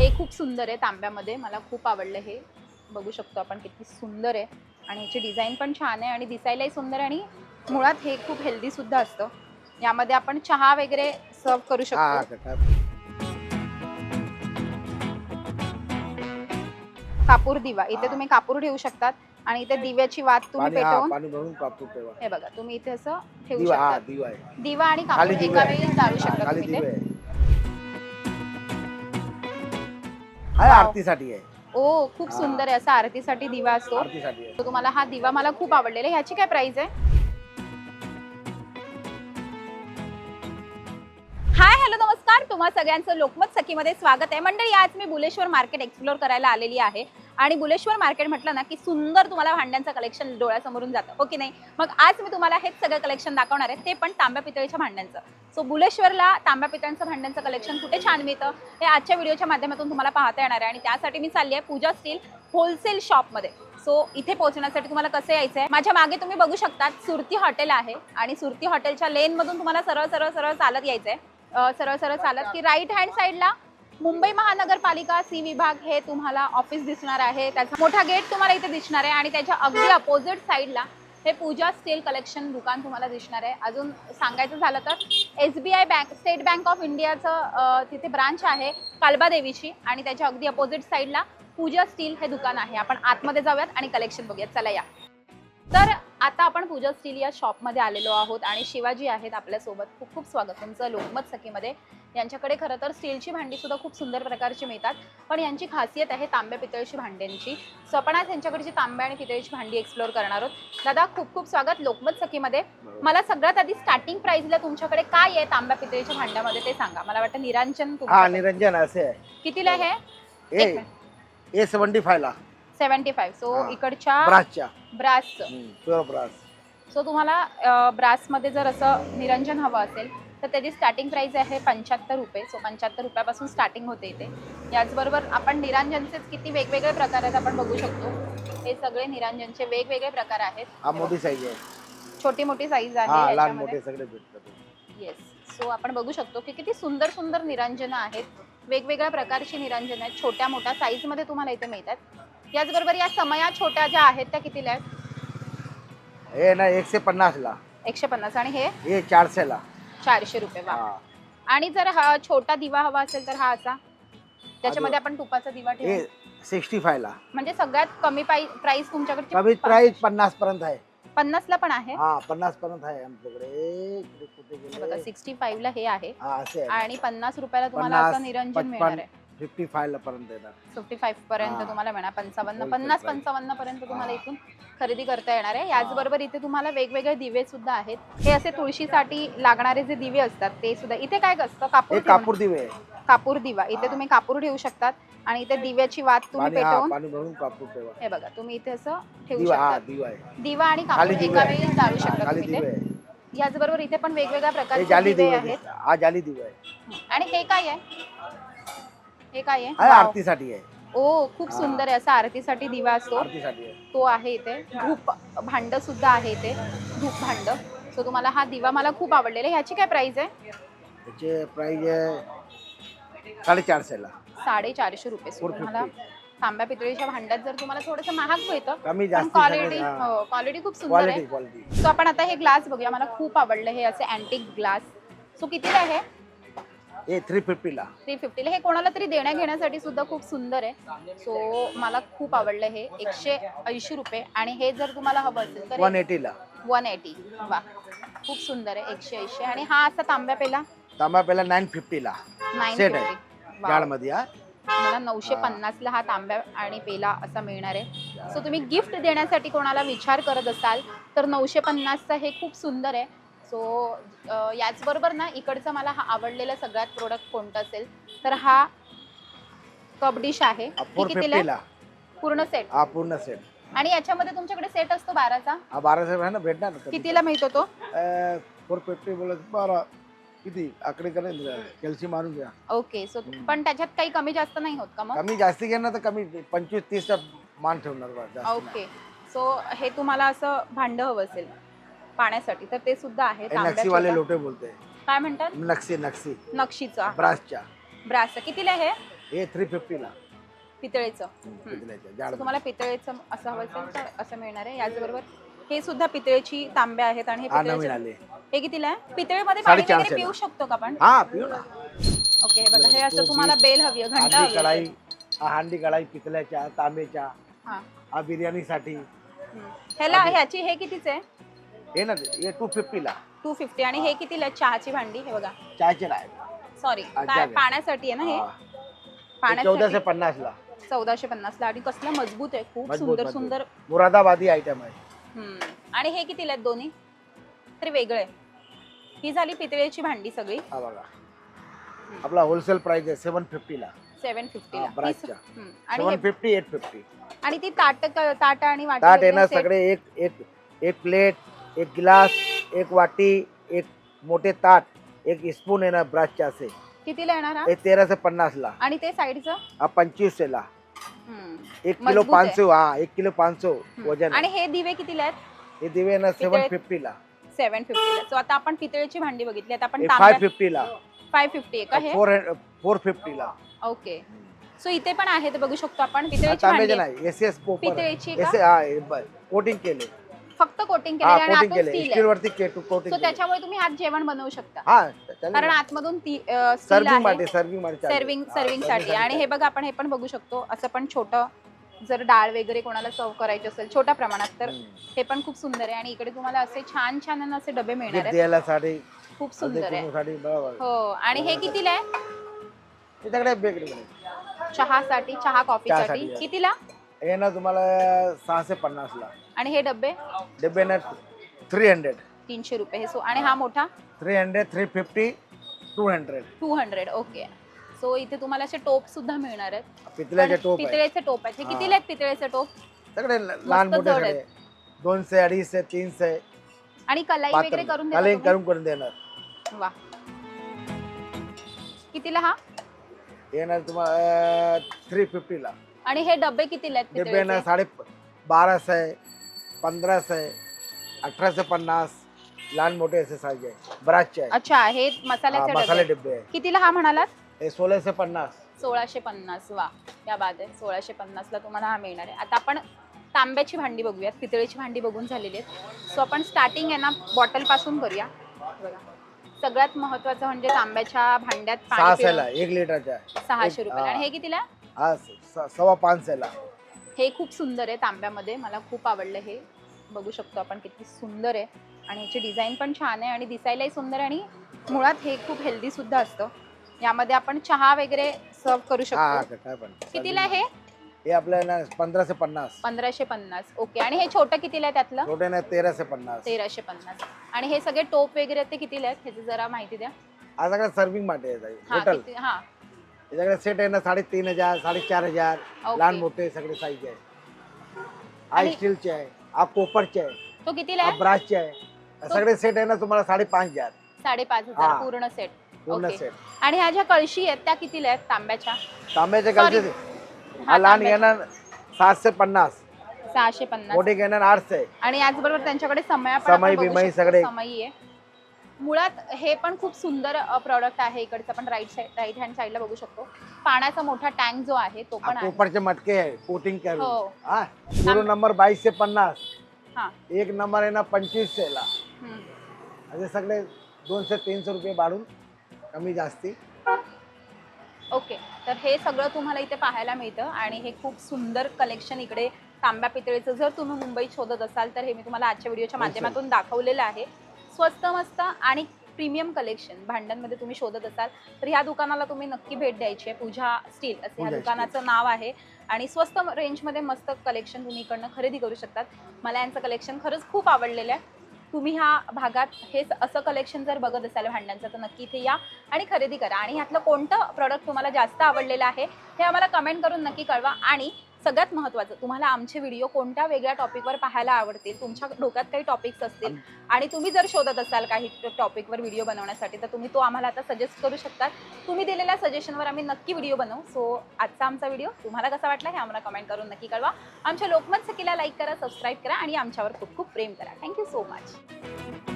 हे खूप सुंदर आहे तांब्यामध्ये. मला खूप आवडलं हे. बघू शकतो आपण किती सुंदर आहे. आणि ह्याची डिझाईन पण छान आहे आणि दिसायलाही सुंदर आहे आणि मुळात हे खूप हेल्दी सुद्धा असतं. यामध्ये आपण चहा वगैरे सर्व करू शकतो. कापूर दिवा. इथे. तुम्ही कापूर ठेवू शकतात आणि इथे दिव्याची वात तुम्ही पेटवून हे बघा तुम्ही इथे असं ठेवू शकता दिवा आणि कापूर एका वेळी जाळू शकता हा. आरतीसाठी आहे ओ खूप. सुंदर आहे असा आरतीसाठी दिवा असतो आरतीसाठी आहे तो तुम्हाला हा दिवा मला खूप आवडलेला आहे. ह्याची काय प्राइस आहे नमस्कार तुम्हा सगळ्यांचं लोकमत सखीमध्ये स्वागत आहे. मंडळी आज मी बुलेश्वर मार्केट एक्सप्लोर करायला आलेली आहे. आणि बुलेश्वर मार्केट म्हटलं ना की सुंदर तुम्हाला भांड्यांचं कलेक्शन डोळ्यासमोरून जातं हो की नाही? मग आज मी तुम्हाला हेच सगळं कलेक्शन दाखवणार आहे ते पण तांब्या पितळीच्या भांड्यांचं. सो बुलेश्वरला तांब्या पितळांचं भांड्यांचं कलेक्शन कुठे छान मिळतं हे आजच्या व्हिडिओच्या माध्यमातून तुम्हाला पाहता येणार आहे. आणि त्यासाठी मी चालली आहे पूजा स्टील होलसेल शॉपमध्ये सो इथे पोहोचण्यासाठी तुम्हाला कसं यायचं आहे माझ्या मागे तुम्ही बघू शकतात सुरती हॉटेल आहे. आणि सुरती हॉटेलच्या लेनमधून तुम्हाला सरळ सरळ सरळ चालत यायचं आहे सरळ सरळ चालत की राईट हँड साईडला मुंबई महानगरपालिका सी विभाग हे तुम्हाला ऑफिस दिसणार आहे. त्याचा मोठा गेट तुम्हाला इथे दिसणार आहे आणि त्याच्या अगदी अपोजिट साईडला हे पूजा स्टील कलेक्शन दुकान तुम्हाला दिसणार आहे. अजून सांगायचं झालं तर S B I bank state bank of इंडियाचं तिथे ब्रांच आहे कालबादेवीची आणि त्याच्या अगदी अपोजिट साईडला पूजा स्टील हे दुकान आहे. आपण आतमध्ये जाऊयात आणि कलेक्शन बघूयात. चला या. तर आता आपण पूजा स्टील या शॉपमध्ये आलेलो आहोत आणि शिवाजी आहेत आपल्यासोबत. खूप खूप स्वागत तुमचं लोकमत सखीमध्ये. यांच्याकडे खरं तर स्टीलची भांडी सुद्धा खूप सुंदर प्रकारची मिळतात पण यांची खासियत आहे तांब्या पितळची भांड्यांची. सो आपण आज यांच्याकडची तांब्या आणि पितळीची भांडी एक्सप्लोर करणार आहोत. दादा खूप खूप स्वागत लोकमत सखीमध्ये. मला सगळ्यात आधी स्टार्टिंग प्राइसला तुमच्याकडे काय आहे तांब्या पितळीच्या भांड्यामध्ये ते सांगा. मला वाटतं निरांजन. निरंजन असे आहे. कितीला आहे? ए एक ए सेवन्टी फाय ला. Seventy five. सो हा. इकडच्या ब्रासच्या. ब्रासचं प्युअर ब्रास. सो तुम्हाला अ, ब्रासमध्ये जर असं निरंजन हवं असेल तर त्याची स्टार्टिंग प्राइस आहे पंच्याहत्तर रुपये. सो पंच्याहत्तर रुपयापासून स्टार्टिंग होते इथे. याचबरोबर आपण निरांजनचेच किती वेगवेगळे प्रकार आहेत आपण बघू शकतो. हे सगळे निरांजनचे वेगवेगळे प्रकार आहेत. मोठी साईज आहे. छोटी मोठी साईज हा आहे लहान याच्यामध्ये. मोठे सगळे भेटतात. येस सो आपण बघू शकतो की किती सुंदर सुंदर निरांजनं आहेत. वेगवेगळ्या प्रकारची निरांजनं आहेत. छोट्या मोठ्या साईजमध्ये तुम्हाला इथे मिळतात. याचबरोबर या समया छोट्या ज्या आहेत त्या कितीला आहेत? हे ना एकशे पन्नास ला एकशे पन्नास. आणि हे? हे चारशे ला चारशे रुपये वा. हा. आणि जर हा छोटा दिवा हवा असेल तर हा असा? त्याच्यामध्ये आपण तुपाचा दिवा हे ठेवू सिक्स्टी फाय ला म्हणजे सगळ्यात कमी प्राइस तुमच्याकडे कमीत प्राइस पन्नास पर्यंत आहे. पन्नास ला पण आहे? हा पन्नास पर्यंत आहे आमच्याकडे. ए, इकडे कुठे हे बघा गेले सिक्स्टी फाईव्ह ला हे आहे. हा असे आहे. आणि पन्नास रुपयाला तुम्हाला पन्नास, असं निरंजन पचपन, मिळणार आहे. फिफ्टी फाय ला पर्यंत येणार फिफ्टी फाईव्ह पर्यंत हा. तुम्हाला मिळणार. पंचावन्न Wholesale पन्नास price. पंचावन्न पर्यंत तुम्हाला हा. इथून खरेदी करता येणार आहे. याचबरोबर इथे तुम्हाला वेगवेगळे दिवे सुद्धा आहेत. हे असे तुळशीसाठी लागणारे जे दिवे असतात ते सुद्धा. इथे काय असतं? कापूर हे ठेवणं- कापूर दिवे आहे. कापूर दिवा. इथे हा. तुम्ही कापूर ठेवू शकतात आणि इथे दिव्याची वात तुम्ही पाणी हा पेटवून पाणी भरून कापूर ठेवा. हे बघा तुम्ही इथे असं ठेवू दिवा हा शकता दिवा आहे. दिवा आणि खाली कापूर दिवा एका वेळी जाळू हा, शकता खाली तुम्ही दिवे ते आहे. याचबरोबर इथे पण वेगवेगळ्या हे प्रकारचे जाली दिवे दिवे आहेत. हा जाली दिवा आहे आणि हे काय आहे? हे काय आहे? हा. आरतीसाठी आहे. ओ खूप. सुंदर आहे. असा आरतीसाठी दिवा असतो. आरतीसाठी आहे. तो आहे इथे. धूप भांड सुद्धा आहे इथे. धूप भांड. सो तुम्हाला हा दिवा मला खूप आवडलेला आहे. ह्याची काय प्राइस आहे? त्याचे प्राइस आहे साडेचारशे ला. साडेचारशे रुपये. सो 450. तुम्हाला तांब्या पितळीच्या भांड्यात जर तुम्हाला थोडंसं महाग मिळतं कमी पण जास्त क्वालिटी क्वालिटी खूप सुंदर क्वालिटी आहे. क्वालिटी सो आपण आता हे ग्लास बघूया. मला खूप आवडलं हे असे अँटिक ग्लास सो कितीला आहे? हे थ्री फिफ्टी ला. थ्री फिफ्टीला हे कोणाला तरी देण्या घेण्यासाठी सुद्धा खूप सुंदर आहे. सो मला खूप आवडलं हे. एकशे ऐंशी रुपये. आणि हे जर तुम्हाला हवं असेल तर वन एटी ला. वन एटी वा. खूप सुंदर आहे. एकशे ऐंशी. आणि हा असा तांब्या पेला? तांबा पहिला नाईन फिफ्टी ला. नाईन आहे. फिफ्टी हा. मला नऊशे. पन्नासला हा तांब्या आणि पेला असा मिळणार आहे. सो तुम्ही गिफ्ट देण्यासाठी कोणाला विचार करत असाल तर नऊशे पन्नासचा हे खूप सुंदर आहे. सो याचबरोबर ना इकडचा मला हा आवडलेला सगळ्यात प्रोडक्ट कोणतं असेल तर हा कप डिश आहे. कितीला? ला. पूर्ण सेट हा पूर्ण सेट आणि याच्यामध्ये तुमच्याकडे सेट असतो बाराचा? हा आहे ना भेटणार ना कितीला मिळतो तो? फोर फिफ्टी बोलत बारा. किती? आकडे करेल कॅल्शियम मारून घ्या. Okay so. पण त्याच्यात काही कमी जास्त नाही होत का मग? कमी जास्ती घेणार तर कमी पंचवीस तीस मान ठेवणार. ओके. सो हे तुम्हाला असं भांड हवं असेल. पाण्यासाठी. तर ते सुद्धा आहे हे नक्षीवाले. लोटे बोलते काय म्हणतात? नक्षी नक्षी. नक्षीचा. ब्रासच्या ब्रास कितीला आहे हे? थ्री फिफ्टीला पितळेचं. तुम्हाला पितळेचं असं हवं असेल तर असं मिळणार आहे. याचबरोबर हे सुद्धा पितळेची तांबे आहेत आणि हे हा हे कितीला आहे? पितळेमध्ये पाणी वगैरे. पिऊ शकतो का आपण? हा ओके हे बघा हे असं तुम्हाला बेल हवी आहे घंटा. कढाई हा हांडी कढाई पितळ्याच्या तांब्याच्या हा. हा बिर्याणीसाठी. ह्याला ह्याची हे कितीच आहे? हे ना हे टू फिफ्टीला टू फिफ्टी आणि हे कितीला? चहाची भांडी हे बघा. चायचे आहे सॉरी काय. पाण्यासाठी आहे ना हे? चौदाशे पाण्यासाठी पन्नासला चौदाशे पन्नासला आणि कसलं मजबूत आहे. खूप मजबूत, सुंदर मजबूत. सुंदर. मुरादाबादी आयटम आहे. हम्म. आणि हे कितीला आहेत दोन्ही? तरी वेगळे ही झाली पितळेची भांडी सगळी. हा बघा. आपला होलसेल प्राइस आहे सेवन फिफ्टीला सेवन हा, फिफ्टीला ब्रासच्या. आणि सेवन हे- फिफ्टी एट फिफ्टी आणि ती ताट ताट आणि वाटी ताट वगैरे येणार set? सगळे एक एक एक प्लेट एक ग्लास एक वाटी एक मोठे ताट एक स्पून येणार ब्रशचे असे. कितीला येणार हा? हे तेराशे पन्नासला आणि ते साईडचं? हा पंचवीसशेला हम्म. एक किलो मजबूत आहे. पाचशे हा एक किलो पाचशे वजन आणि आहे. हे दिवे कितीला आहेत? हे दिवे येणार सेवन पितळे- फिफ्टीला सेवन फिफ्टीला सो आता आपण पितळेची भांडी बघितली. आता आपण हे फाय तांब्या फिफ्टीला फाय फिफ्टी आहे का हे फोर फोर फिफ्टीला ओके सो इथे पण आहे ते बघू शकतो आपण. पितळेची भांडी तांब्याचे आहे. नाही एस एस पोपर पितळेची का? हा कोटिंग केले. फक्त कोटिंग केलेली आणि कोटिंग आतून केले स्टील स्टील आहे. वरती कोटिंग सो त्याच्यामुळे तुम्ही आत जेवण बनवू शकता. हा कारण आतमधून स्टील सर्विंग आहे. साठी सर्विंगसाठी सर्विंग सर्विंगसाठी. आणि हे बघा आपण हे पण बघू शकतो. असं पण छोटं जर डाळ वगैरे कोणाला सर्व करायची असेल छोट्या प्रमाणात तर हे पण खूप सुंदर आहे. आणि इकडे तुम्हाला असे छान छान असे डबे मिळणार आहेत. द्यायला साठी खूप सुंदर आहे. साठी बरोबर. हो. आणि हे कितीला आहे? बेकरी चहासाठी चहा कॉफीसाठी. चहासाठी. आहे. कितीला? हे ना तुम्हाला सहाशे पन्नास ला. आणि हे डबे डबे ना थ्री हंड्रेड तीनशे रुपये हे सो आणि हा मोठा? Three hundred three fifty two hundred two hundred okay so इथे तुम्हाला असे टोप सुद्धा मिळणार आहेत. पितळ्याचे पण टोप आहे पितळेचे टोप आहेत. हे हा. कितीला आहेत पितळेचे टोप? सगळे लहान मस्त मोठे जड सगळे. दोनशे अडीचशे तीनशे. आणि कलाई वगैरे करून देता तुम्ही? करून करून देणार. वा. कितीला हा? ना तुम्हाला थ्री फिफ्टीला आणि हे डबे कितीला आहेत डबे ना पितळेचे? साडे बाराशे पंधराशे अठराशे पन्नास लहान मोठे असे साईज आहे बराचचे आहे. अच्छा हे हा, मसाल्याचे मसाले डबे आहे कितीला हा म्हणालात? हे सोळाशे पन्नास. सोळाशे पन्नास वा. या बाद आहे सोळाशे पन्नासला तुम्हाला हा मिळणार आहे. आता आपण तांब्याची भांडी बघूयात पितळेची भांडी बघून झालेली आहेत. सो आपण स्टार्टिंग आहे ना बॉटलपासून करूया. बघा. सगळ्यात महत्वाचं म्हणजे तांब्याच्या भांड्यात पाणी सहाशेला पिळून एक लिटरचा आहे. सहाशे रुपये. आणि हे कितीला? हा स- सव्वा पाचशेला हे खूप सुंदर आहे तांब्यामध्ये. मला खूप आवडलं हे. बघू शकतो आपण किती सुंदर आहे. आणि ह्याची डिझाईन पण छान आहे आणि दिसायलाही सुंदर आहे आणि मुळात हे खूप हेल्दी सुद्धा असतं. यामध्ये आपण चहा वगैरे सर्व करू हा हा, शकतो काय पण. कितीला आहे हे? हे आपल्या ना पंधराशे पन्नास. पंधराशे पन्नास. ओके. आणि हे छोटं कितीला आहे त्यातलं? छोटे ना तेराशे पन्नास. तेराशे पन्नास. आणि हे सगळे टोप वगैरे ते कितीला आहेत? ह्याची जरा माहिती द्या. हा सगळं सर्विंगमध्ये हा टोटल किती हा. याच्याकडे सेट आहे ना साडेतीन हजार साडेचार हजार. लहान मोठे सगळे साईज आहे. हा आणि- स्टीलचे आहे हा कोपरचे आहे तो कितीला हा आहे ब्रासचे आहे. सगळे सेट आहे ना तुम्हाला साडेपाच हजार. साडेपाच हजार हा. पूर्ण सेट पूर्ण ओके. सेट आणि ह्या ज्या कळशी आहेत त्या कितीला आहेत तांब्याच्या? तांब्याचे Sorry. गलचे हा, हा लहान तांब्याच्या. घेणार सातशे पन्नास. सहाशे पन्नास. मोठे घेणार आठशे. आणि याचबरोबर त्यांच्याकडे समया पण आपण समई बघू बिमई शकतो, सगळे. समई आहे. मुळात हे पण खूप सुंदर प्रॉडक्ट आहे इकडचं. आपण राईट साईड राईट हँड साईडला बघू शकतो. पाण्याचा मोठा टँक जो आहे तो पण आहे. कोपरचे मटके आहे कोटिंग हो. करून. हा. पूर्ण नंबर बाईसशे पन्नास. हा. एक नंबर आहे ना पंचवीसशे ला हम्म. असे सगळे दोनशे तीनशे रुपये वाढून कमी जास्ती. ओके. तर हे सगळं तुम्हाला इथे पाहायला मिळतं आणि हे खूप सुंदर कलेक्शन इकडे तांब्या पितळेचं. जर तुम्ही मुंबईत शोधत असाल तर हे मी तुम्हाला आजच्या व्हिडिओच्या माध्यमातून दाखवलेलं आहे. स्वस्त मस्त आणि प्रीमियम कलेक्शन भांड्यांमध्ये तुम्ही शोधत असाल तर ह्या दुकानाला तुम्ही नक्की भेट द्यायची आहे. पूजा स्टील असं ह्या दुकानाचं नाव आहे. आणि स्वस्त रेंजमध्ये मस्त कलेक्शन तुम्ही इकडनं खरेदी करू शकतात. मला यांचं कलेक्शन खरंच खूप आवडलेलं आहे. तुम्ही ह्या भागात हे असं कलेक्शन जर बघत असाल भांड्यांचं तर नक्की इथे या आणि खरेदी करा. आणि ह्यातलं कोणतं प्रॉडक्ट तुम्हाला जास्त आवडलेलं आहे हे आम्हाला कमेंट करून नक्की कळवा. आणि सगळ्यात महत्त्वाचं तुम्हाला आमचे व्हिडिओ कोणत्या वेगळ्या टॉपिकवर पाहायला आवडतील? तुमच्या डोक्यात काही टॉपिक्स असतील. आणि तुम्ही जर शोधत असाल काही टॉपिकवर व्हिडिओ बनवण्यासाठी तर तुम्ही तो आम्हाला आता सजेस्ट करू शकता तुम्ही दिलेल्या सजेशनवर आम्ही नक्की व्हिडिओ बनवू. सो आजचा आमचा व्हिडिओ तुम्हाला कसा वाटला हे आम्हाला कमेंट करून नक्की कळवा. आमच्या लोकमत सखीला लाईक करा सबस्क्राईब करा आणि आमच्यावर खूप खूप प्रेम करा. Thank you so much